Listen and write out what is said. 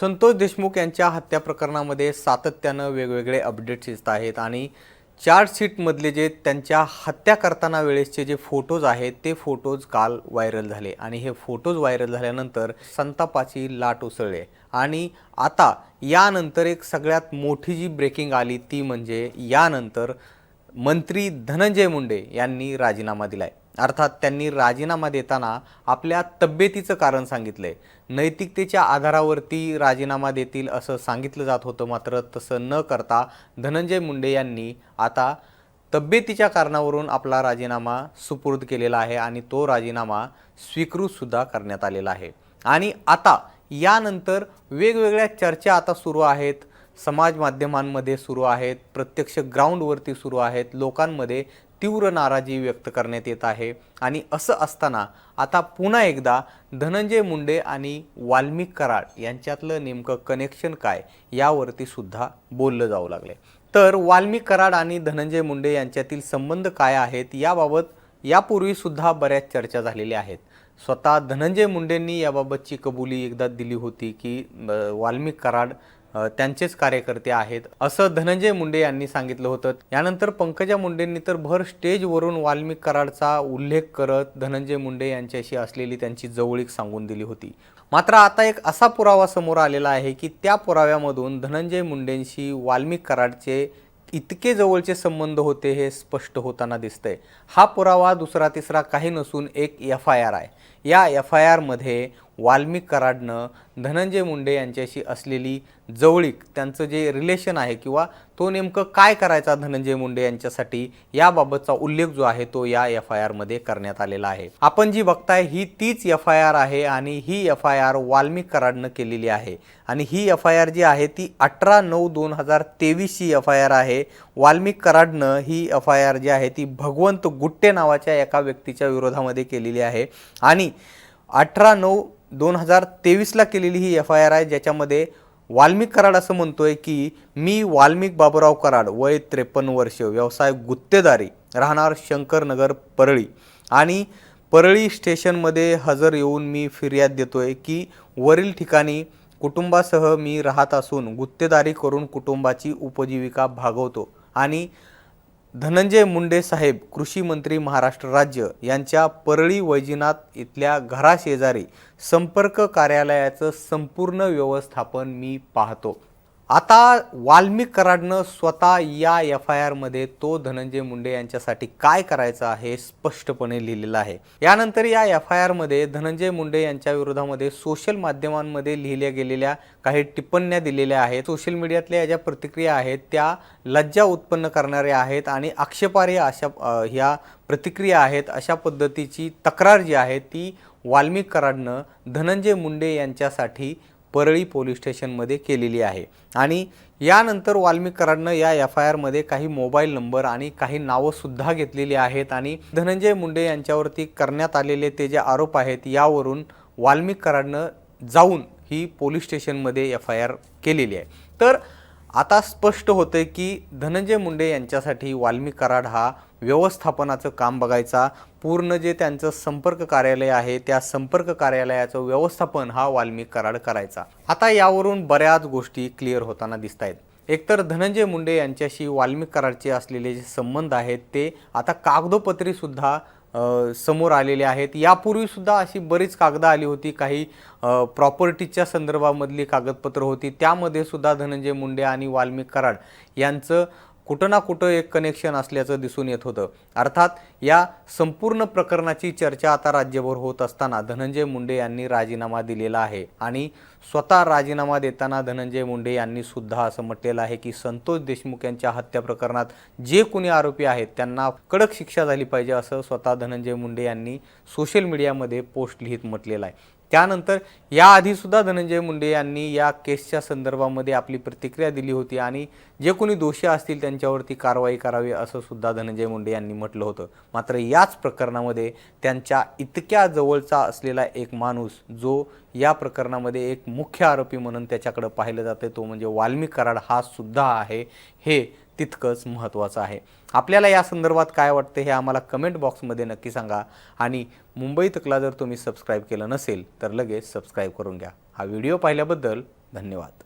संतोष देशमुख यांच्या हत्या प्रकरणामध्ये सातत्यानं वेगवेगळे अपडेट्स येत आहेत आणि चार्जशीटमधले जे त्यांच्या हत्या करताना वेळेसचे जे फोटोज आहेत ते फोटोज काल व्हायरल झाले. आणि हे फोटोज व्हायरल झाल्यानंतर संतापाची लाट उसळली. आणि आता यानंतर एक सगळ्यात मोठी जी ब्रेकिंग आली ती म्हणजे यानंतर मंत्री धनंजय मुंडे यांनी राजीनामा दिलाय. अर्थात त्यांनी राजीनामा देताना आपल्या तब्येतीचं कारण सांगितलंय. नैतिकतेच्या आधारावरती राजीनामा देतील असं सांगितलं जात होतं मात्र तसं न करता धनंजय मुंडे यांनी आता तब्येतीच्या कारणावरून आपला राजीनामा सुपूर्द केलेला आहे आणि तो राजीनामा स्वीकृतसुद्धा करण्यात आलेला आहे. आणि आता यानंतर वेगवेगळ्या चर्चा आता सुरू आहेत. समाज माध्यमांमध्ये सुरू आहेत प्रत्यक्ष ग्राउंडवरती सुरू आहेत लोकांमध्ये तीव्र नाराजी व्यक्त करण्यात येत आहे. आणि असं असताना आता पुन्हा एकदा धनंजय मुंडे आणि वाल्मिक कराड यांच्यातलं नेमकं कनेक्शन काय यावरती सुद्धा बोललं जाऊ लागले. तर वाल्मिक कराड आणि धनंजय मुंडे यांच्यातील संबंध काय आहेत याबाबत यापूर्वी सुद्धा बऱ्याच चर्चा झालेल्या आहेत. स्वतः धनंजय मुंडेंनी याबाबतची कबुली एकदा दिली होती की वाल्मिक कराड त्यांचेच कार्यकर्ते आहेत. असं धनंजय मुंडे यांनी सांगितलं होतं. यानंतर पंकजा मुंडेंनी तर भर स्टेजवरून वाल्मिक कराडचा उल्लेख करत धनंजय मुंडे यांच्याशी असलेली त्यांची जवळीक सांगून दिली होती. मात्र आता एक असा पुरावा समोर आलेला आहे की त्या पुराव्यामधून धनंजय मुंडेंशी वाल्मिक कराडचे इतके जवळचे संबंध होते हे स्पष्ट होताना दिसतंय. हा पुरावा दुसरा तिसरा काही नसून एक एफ आय आर आहे. या एफ आय आरमध्ये वाल्मिक कराडनं धनंजय मुंडे यांच्याशी असलेली जवळीक त्यांचं जे रिलेशन आहे किंवा तो नेमकं काय करायचा धनंजय मुंडे यांच्यासाठी याबाबतचा उल्लेख जो आहे तो या एफ आय आरमध्ये करण्यात आलेला आहे. आपण जी बघताय ही तीच एफ आय आर आहे आणि ही एफ आय आर वाल्मिक कराडनं केलेली आहे. आणि ही एफ आय आर जी आहे ती अठरा नऊ दोन हजार तेवीसची एफ आय आर आहे. वाल्मिक कराडनं ही एफ आय आर जी आहे ती भगवंत गुट्टे नावाच्या एका व्यक्तीच्या विरोधामध्ये केलेली आहे. आणि अठरा नऊ दोन हजार तेवीसला केलेली ही एफ आय आर आहे ज्याच्यामध्ये वाल्मिक कराड असं म्हणतोय की मी वाल्मिक बाबूराव कराड वय त्रेपन्न वर्ष व्यवसाय गुत्तेदारी राहणार शंकरनगर परळी. आणि परळी स्टेशनमध्ये हजर येऊन मी फिर्याद देतोय की वरील ठिकाणी कुटुंबासह मी राहत असून गुत्तेदारी करून कुटुंबाची उपजीविका भागवतो. आणि धनंजय मुंडे साहेब कृषी मंत्री महाराष्ट्र राज्य यांच्या परळी वैजीनाथ इथल्या घराशेजारी संपर्क कार्यालयाचं संपूर्ण व्यवस्थापन मी पाहतो. आता वाल्मिक कराडनं स्वतः या एफ आय आरमध्ये तो धनंजय मुंडे यांच्यासाठी काय करायचं आहे स्पष्टपणे लिहिलेलं आहे. यानंतर या एफ आय आरमध्ये धनंजय मुंडे यांच्या विरोधामध्ये सोशल माध्यमांमध्ये लिहिल्या गेलेल्या काही टिप्पण्या दिलेल्या आहेत. सोशल मीडियातल्या ज्या प्रतिक्रिया आहेत त्या लज्जा उत्पन्न करणाऱ्या आहेत आणि आक्षेपार्ह अशा ह्या प्रतिक्रिया आहेत अशा पद्धतीची तक्रार जी आहे ती वाल्मिक कराडनं धनंजय मुंडे यांच्यासाठी परळी पोलीस स्टेशनमध्ये केलेली आहे. आणि यानंतर वाल्मिकराडनं या एफ आय आरमध्ये काही मोबाईल नंबर आणि काही नावंसुद्धा घेतलेली आहेत आणि धनंजय मुंडे यांच्यावरती करण्यात आलेले ते जे आरोप आहेत यावरून वाल्मिक कराडनं जाऊन ही पोलीस स्टेशनमध्ये एफ आय आर केलेली आहे. तर आता स्पष्ट होतं की धनंजय मुंडे यांच्यासाठी वाल्मी कराड हा व्यवस्थापनाचं काम बघायचा पूर्ण जे त्यांचं संपर्क कार्यालय आहे त्या संपर्क कार्यालयाचं व्यवस्थापन हा वाल्मिक कराड करायचा. आता यावरून बऱ्याच गोष्टी क्लिअर होताना दिसत आहेत एकतर धनंजय मुंडे यांच्याशी वाल्मिक कराडचे असलेले जे संबंध आहेत ते आता कागदोपत्रीसुद्धा समोर आलेले आहेत. यापूर्वीसुद्धा अशी बरीच कागदं आली होती काही प्रॉपर्टीच्या संदर्भामधली कागदपत्र होती. त्यामध्ये सुद्धा धनंजय मुंडे आणि वाल्मिक कराड यांचं कुठं ना कुठं एक कनेक्शन असल्याचं दिसून येत होतं. अर्थात या संपूर्ण प्रकरणाची चर्चा आता राज्यभर होत असताना धनंजय मुंडे यांनी राजीनामा दिलेला आहे. आणि स्वतः राजीनामा देताना धनंजय मुंडे यांनी सुद्धा असं म्हटलेलं आहे की संतोष देशमुख यांच्या हत्या प्रकरणात जे कोणी आरोपी आहेत त्यांना कडक शिक्षा झाली पाहिजे असं स्वतः धनंजय मुंडे यांनी सोशल मीडियामध्ये पोस्ट लिहित म्हटलेलं आहे. त्यानंतर याआधीसुद्धा धनंजय मुंडे यांनी या केसच्या संदर्भामध्ये आपली प्रतिक्रिया दिली होती आणि जे कोणी दोषी असतील त्यांच्यावरती कारवाई करावी असं सुद्धा धनंजय मुंडे यांनी म्हटलं होतं. मात्र याच प्रकरणामध्ये त्यांच्या इतक्या जवळचा असलेला एक माणूस जो या प्रकरणामध्ये एक मुख्य आरोपी म्हणून त्याच्याकडं पाहिलं जातं तो म्हणजे वाल्मिक कराड हा सुद्धा आहे. हे तितकंच महत्त्वाचं आहे. आपल्याला या संदर्भात काय वाटतं हे आम्हाला कमेंट बॉक्समध्ये नक्की सांगा. आणि मुंबई तकला जर तुम्ही सबस्क्राईब केलं नसेल तर लगेच सबस्क्राईब करून घ्या. हा व्हिडिओ पाहिल्याबद्दल धन्यवाद.